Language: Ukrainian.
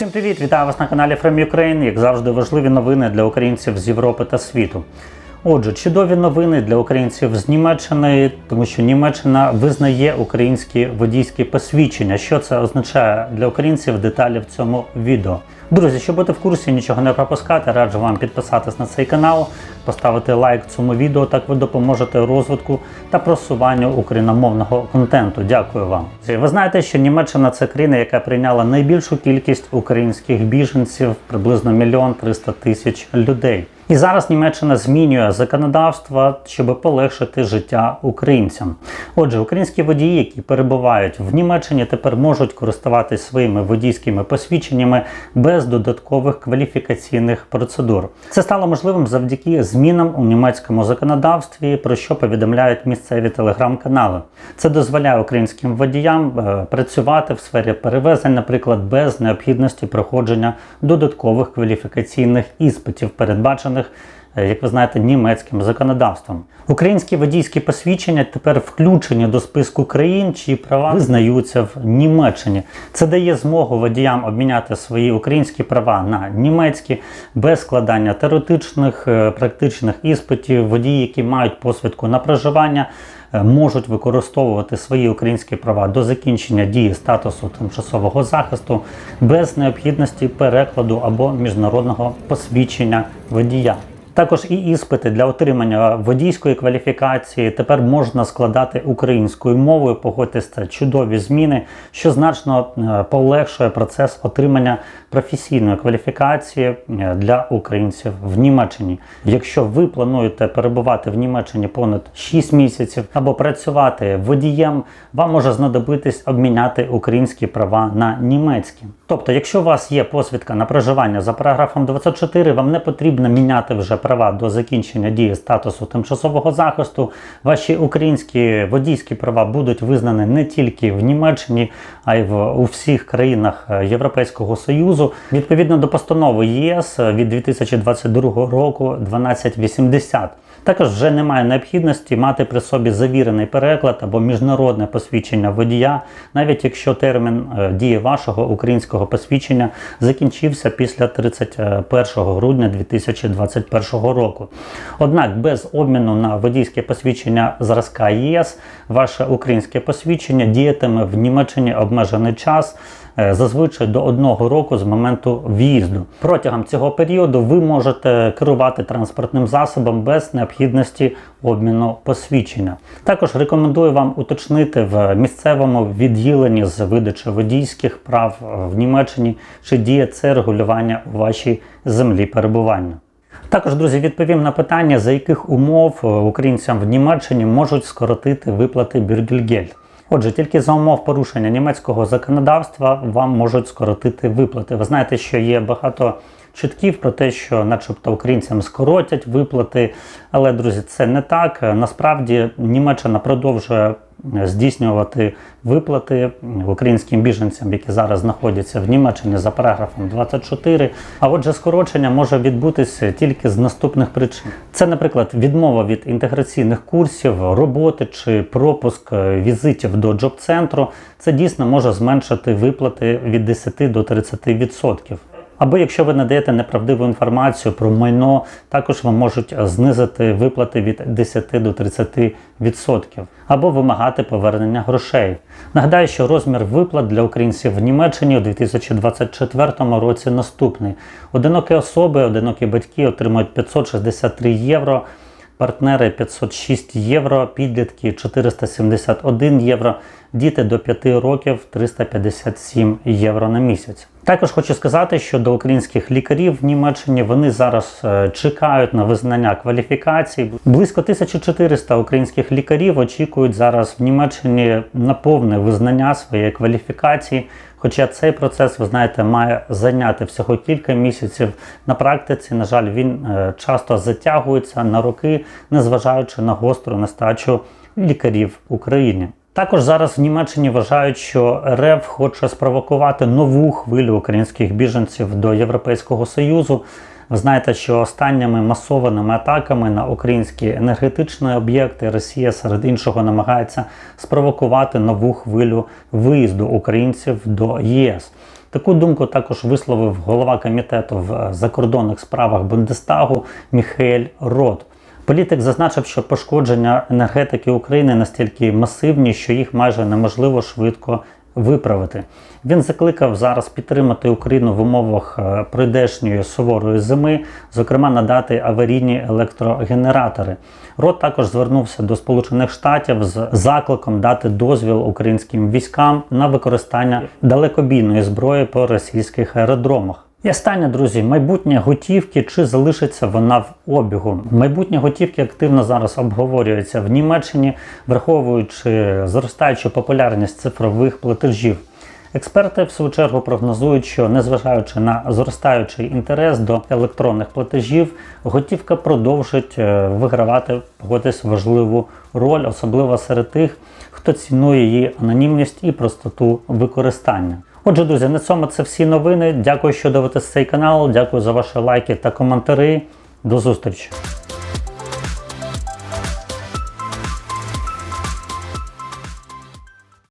Всім привіт! Вітаю вас на каналі From Ukraine. Як завжди, важливі новини для українців з Європи та світу. Отже, чудові новини для українців з Німеччини, тому що Німеччина визнає українські водійські посвідчення. Що це означає для українців? Деталі в цьому відео. Друзі, щоб бути в курсі, нічого не пропускати, раджу вам підписатись на цей канал, поставити лайк цьому відео. Так ви допоможете розвитку та просуванню україномовного контенту. Дякую вам. Ви знаєте, що Німеччина це країна, яка прийняла найбільшу кількість українських біженців, приблизно мільйон триста тисяч людей. І зараз Німеччина змінює законодавство, щоб полегшити життя українцям. Отже, українські водії, які перебувають в Німеччині, тепер можуть користуватись своїми водійськими посвідченнями без додаткових кваліфікаційних процедур. Це стало можливим завдяки змінам у німецькому законодавстві, про що повідомляють місцеві телеграм-канали. Це дозволяє українським водіям е, працювати в сфері перевезень, наприклад, без необхідності проходження додаткових кваліфікаційних іспитів, передбачених er як ви знаєте, німецьким законодавством. Українські водійські посвідчення тепер включені до списку країн, чиї права визнаються в Німеччині. Це дає змогу водіям обміняти свої українські права на німецькі без складання теоретичних е, практичних іспитів. Водії, які мають посвідку на проживання. е, Можуть використовувати свої українські права до закінчення дії статусу тимчасового захисту без необхідності перекладу або міжнародного посвідчення водія. Також і іспити для отримання водійської кваліфікації тепер можна складати українською мовою. Погодьтесь, це чудові зміни, що значно е, полегшує процес отримання професійної кваліфікації е, для українців в Німеччині. Якщо ви плануєте перебувати в Німеччині понад 6 місяців або працювати водієм, вам може знадобитись обміняти українські права на німецькі. Тобто, якщо у вас є посвідка на проживання за параграфом 24, вам не потрібно міняти вже права до закінчення дії статусу тимчасового захисту. Ваші українські водійські права будуть визнані не тільки в Німеччині, а й в у всіх країнах е, Європейського Союзу. Відповідно до постанови ЄС від 2022 року 1280. Також вже немає необхідності мати при собі завірений переклад або міжнародне посвідчення водія, навіть якщо термін е, дії вашого українського посвідчення закінчився після 31 грудня 2021 року. Однак без обміну на водійське посвідчення зразка ЄС ваше українське посвідчення діятиме в Німеччині обмежений час. Е, Зазвичай до одного року з моменту в'їзду. Протягом цього періоду ви можете керувати транспортним засобом без необхідності обміну посвідчення. Також рекомендую вам уточнити в місцевому відділенні з видачі водійських прав в Німеччині, чи діє це регулювання у вашій землі перебування. Також, друзі, відповім на питання, за яких умов е, українцям в Німеччині можуть скоротити виплати Бюргельгельд. Отже, тільки за умов порушення німецького законодавства вам можуть скоротити виплати. Ви знаєте, що є багато чутків про те, що, начебто, українцям скоротять виплати. Але, друзі, це не так. Насправді Німеччина продовжує здійснювати виплати українським біженцям, які зараз знаходяться в Німеччині за параграфом 24. А отже, скорочення може відбутися тільки з наступних причин: це, наприклад, відмова від інтеграційних курсів, роботи чи пропуск е, візитів до джоб-центру. Це дійсно може зменшити виплати від 10 до 30%. Або якщо ви надаєте неправдиву інформацію про майно, також вам можуть знизити виплати від 10 до 30%, або вимагати повернення грошей. Нагадаю, що розмір виплат для українців в Німеччині у 2024 році наступний: одинокі особи, одинокі батьки отримують 563 євро. Партнери 506 євро, підлітки 471 євро, діти до 5 років 357 євро на місяць. Також хочу сказати, що до українських лікарів в Німеччині вони зараз е, чекають на визнання кваліфікацій. Близько 1400 українських лікарів очікують зараз в Німеччині на повне визнання своєї кваліфікації. Хоча цей процес, ви знаєте, має зайняти всього кілька місяців. На практиці, на жаль, він е, часто затягується на роки, незважаючи на гостру нестачу лікарів в Україні. Також зараз в Німеччині вважають, що РФ хоче спровокувати нову хвилю українських біженців до Європейського Союзу. Ви знаєте, що останніми масованими атаками на українські енергетичні об'єкти Росія серед іншого намагається спровокувати нову хвилю виїзду українців до ЄС. Таку думку також висловив голова комітету в закордонних справах Бундестагу Міхель Рот. Політик зазначив, що пошкодження енергетики України настільки масивні, що їх майже неможливо швидко виправити. Він закликав зараз підтримати Україну в умовах е, прийдешньої суворої зими, зокрема надати аварійні електрогенератори. Рот також звернувся до Сполучених Штатів з закликом дати дозвіл українським військам на використання далекобійної зброї по російських аеродромах. І останнє, друзі, майбутнє готівки, чи залишиться вона в обігу? Майбутнє готівки активно зараз обговорюється в Німеччині, враховуючи зростаючу популярність цифрових платежів. Експерти, в свою чергу, прогнозують, що незважаючи на зростаючий інтерес до електронних платежів, готівка продовжить е, вигравати погодись важливу роль, особливо серед тих, хто цінує її анонімність і простоту використання. Отже, друзі, на цьому це всі новини. Дякую, що дивитесь цей канал. Дякую за ваші лайки та коментарі. До зустрічі!